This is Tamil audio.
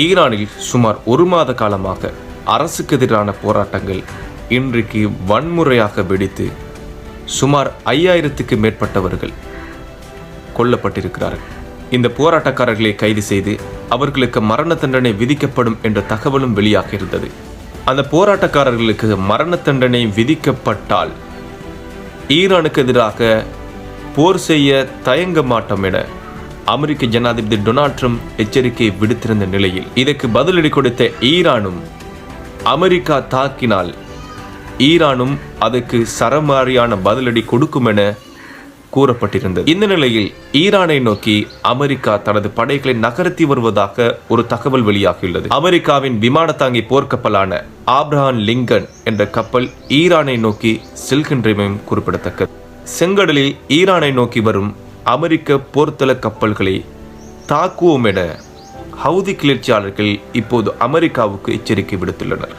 ஈரானில் சுமார் ஒரு மாத காலமாக அரசுக்கு எதிரான போராட்டங்கள் இன்றைக்கு வன்முறையாக வெடித்து சுமார் ஐயாயிரத்துக்கு மேற்பட்டவர்கள் கொல்லப்பட்டிருக்கிறார்கள். இந்த போராட்டக்காரர்களை கைது செய்து அவர்களுக்கு மரண தண்டனை விதிக்கப்படும் என்ற தகவலும் வெளியாக இருந்தது. அந்த போராட்டக்காரர்களுக்கு மரண தண்டனை விதிக்கப்பட்டால் ஈரானுக்கு எதிராக போர் செய்ய தயங்க மாட்டோம் என அமெரிக்க ஜனாதிபதி டொனால்ட் ட்ரம்ப் எச்சரிக்கை விடுத்திருந்த நிலையில் இதற்கு பதிலடி கொடுத்த ஈரானும் அமெரிக்கா தாக்கினால் ஈரானும் அதுக்கு சரமாரியான பதிலடி கொடுக்கும் என கூறப்பட்டிருந்தது. இந்த நிலையில் ஈரானை நோக்கி அமெரிக்கா தனது படைகளை நகர்த்தி வருவதாக ஒரு தகவல் வெளியாகியுள்ளது. அமெரிக்காவின் விமானத்தாங்கி போர்க்கப்பலான ஆப்ரஹான் லிங்கன் என்ற கப்பல் ஈரானை நோக்கி செல்கின்றமையும் குறிப்பிடத்தக்கது. செங்கடலில் ஈரானை நோக்கி வரும் அமெரிக்க போர்த்தள கப்பல்களை தாக்குவோம் என ஹவுதி கிளர்ச்சியாளர்கள் இப்போது அமெரிக்காவுக்கு எச்சரிக்கை விடுத்துள்ளனர்.